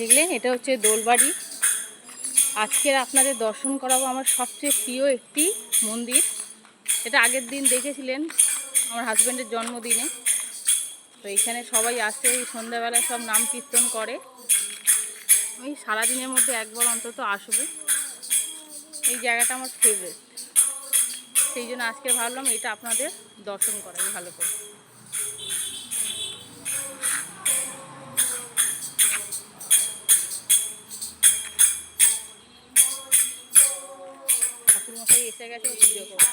দেখলে এটা হচ্ছে দোলবাড়ি। আজকের আপনাদের দর্শন করাবো আমার সবচেয়ে প্রিয় একটি মন্দির। এটা আগের দিন দেখেছিলেন আমার হাজব্যান্ডের জন্মদিনে। তো এখানে সবাই আসে, এই সন্ধ্যাবেলা সব নাম কীর্তন করে। ওই সারাদিনের মধ্যে একবার অন্তত আসবে। এই জায়গাটা আমার ফেভারিট সেই জন্য আজকে ভাবলাম এটা আপনাদের দর্শন করাই ভালো করে। এসে গেছে ভিডিও করবে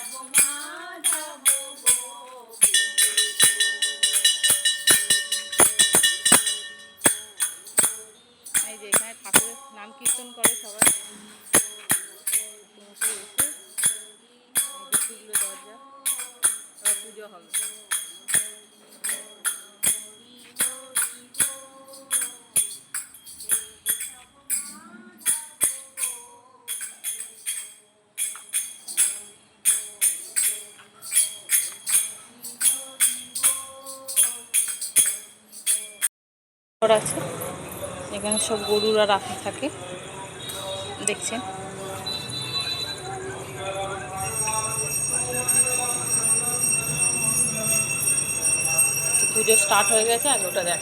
এই ঠাকুরের নাম কীর্তন করে সবাই। এসে দরজা পুজো হবে। আছে এখানে সব গরুরা রাখা থাকে দেখছেন। পুজো স্টার্ট হয়ে গেছে আগে ওটা দেখ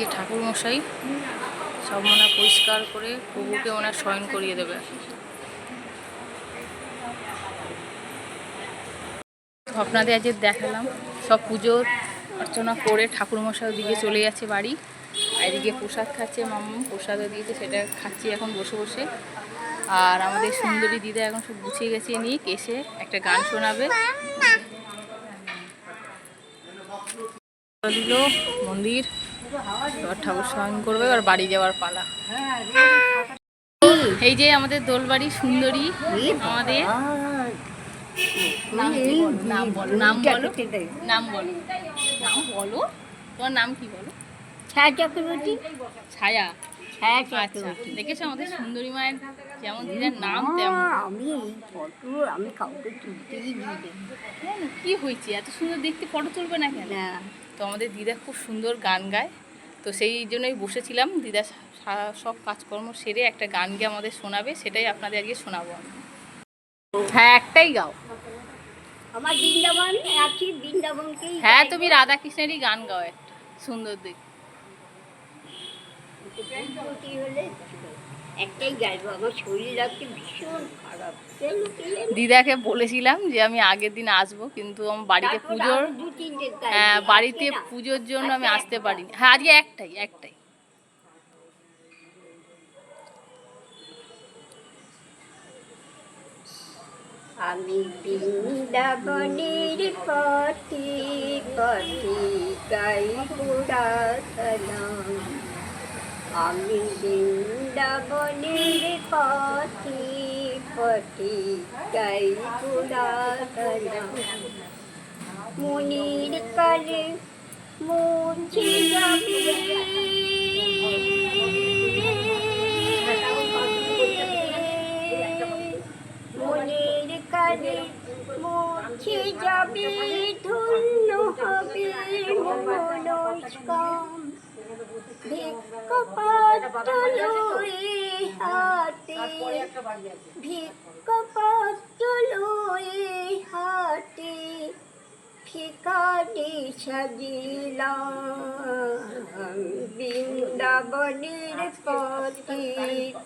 এদিকে ঠাকুর মশাই সব মনে পরিষ্কার করে প্রভুকে ওনার শয়ন করিয়ে দেবে। আপনাদের আজ দেখালাম সব পুজোর অর্চনা করে ঠাকুরমশাই ওদিকে চলে যাচ্ছে বাড়ি। আর এদিকে প্রসাদ খাচ্ছে মাম্মু প্রসাদও দিয়েছে সেটা খাচ্ছি এখন বসে বসে। আর আমাদের সুন্দরী দিদা এখন সব গুছিয়ে গেছে নিক এসে একটা গান শোনাবে। দিল মন্দির। এবার ঠাকুর স্মরণ করবে এবার বাড়ি যাওয়ার পালা। এই যে আমাদের দোলবাড়ি সুন্দরী আমাদের নাম বলো? নাম বলো। নাম বলো? নাম বলো। নাম বলো? তোমার নাম কি বলো? ছায়া চক্রবর্তী। ছায়া। ছায়া আচ্ছা চক্রবর্তী। দেখেছ আমাদের সুন্দরী মায়ের যেমন দিদার নাম তেমন। আমি এই ফটো আমি কাউকে তুলতেই দিই কি হয়েছে? এত সুন্দর দেখতে ফটো তুলবে না কেন? তো আমাদের দিদা খুব সুন্দর গান গায়। তো সেই জন্যই বসেছিলাম। দিদা সব কাজকর্ম সেরে একটা গান গিয়ে আমাদের শোনাবে সেটাই আপনাদের আজকে শোনাবো আমি। হ্যাঁ একটাই গাও। আমার বৃন্দাবন আছি হ্যাঁ তুমি রাধা কৃষ্ণেরই গান গাও একটা সুন্দর দিক হলে একটাই গাইবো আমার শরীর আজকে ভীষণ খারাপ কেন কি জানি? দিদাকে বলেছিলাম যে আমি আগের দিন আসব কিন্তু আমার বাড়িতে পুজোর। হ্যাঁ বাড়িতে পুজোর জন্য আমি আসতে পারিনি হ্যাঁ আজকে একটাই একটাই আমি বৃন্দাবনের পথে পথে গাই পুরাতনাম আমি বৃন্দাবনের পথে পথে গাই পুরাতনাম মনির কালে মুছে যাবে মনের কালে মুছে যাবে ধন্য হবে লয়ে হাতে ফিকারে সাজিলাম। বৃন্দাবনের পথে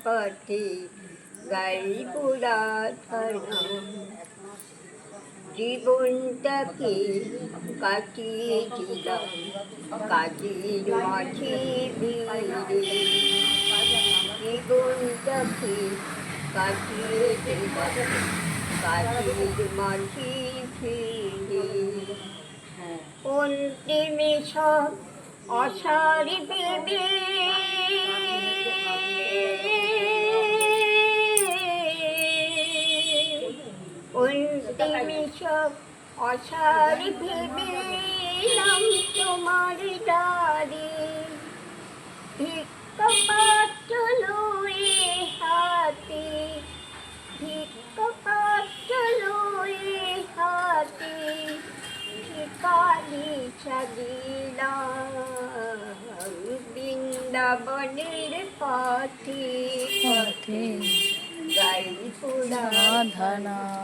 পথে গাই পুরাতন জীবনটাকে কাটিয়ে দিলাম, কাজের মাঝে ভিড়ে জীবনটাকে কাটিয়ে দিলাম, কাজের মাঝে ফিরে। অন্তিমে সব অসার ভেবে অন্তিমে সব অসার ভেবে নাম তোমার দাঁড়ে। ভিক্ষপাত্র লয়ে হাতে। ভিক্ষপাত্র লয়ে হাতে। ভিকারি সাজিলাম বৃন্দাবনের পথে। পথে। গাই পোড়া ধানাম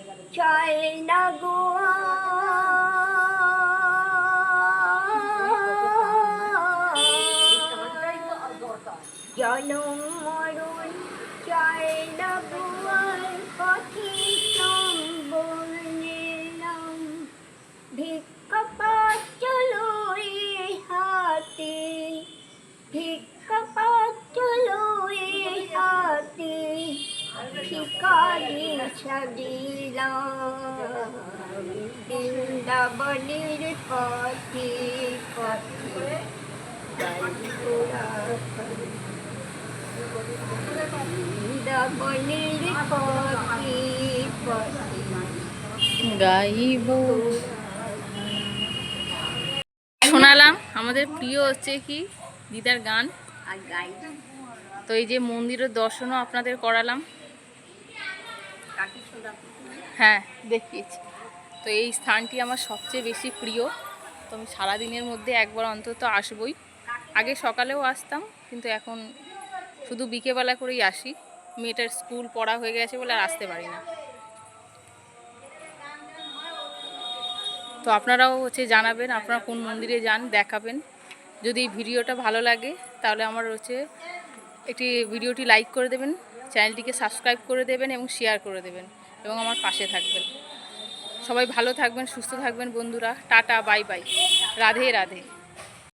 চাই না গোয়া জনম মরণ চাই না গোয়ার পথে ভিকারি সাজিলাম বৃন্দাবনের পথে পথে বৃন্দাবনের পথে পথে গাইব। শোনালাম আমাদের প্রিয় হচ্ছে কি? দিদার গান। আর গাই। তো এই যে মন্দিরের দর্শনও আপনাদের করালাম। হ্যাঁ দেখিয়েছি। তো এই স্থানটি আমার সবচেয়ে বেশি প্রিয়। তো আমি সারাদিনের মধ্যে একবার অন্তত আসবই। আগে সকালেও আসতাম, কিন্তু এখন শুধু বিকেবেলা করেই আসি। মেয়েটার স্কুল পড়া হয়ে গেছে বলে আর আসতে পারি না। তো আপনারাও হচ্ছে জানাবেন, আপনারা কোন মন্দিরে যান, দেখাবেন। যদি এই ভিডিওটা ভালো লাগে, তাহলে আমার হচ্ছে একটি ভিডিওটি লাইক করে দেবেন, চ্যানেলটিকে সাবস্ক্রাইব করে দেবেন এবং শেয়ার করে দেবেন। এবং আমার পাশে থাকবেন। সবাই ভালো থাকবেন, সুস্থ থাকবেন বন্ধুরা। Tata, bye bye. Radhe Radhe.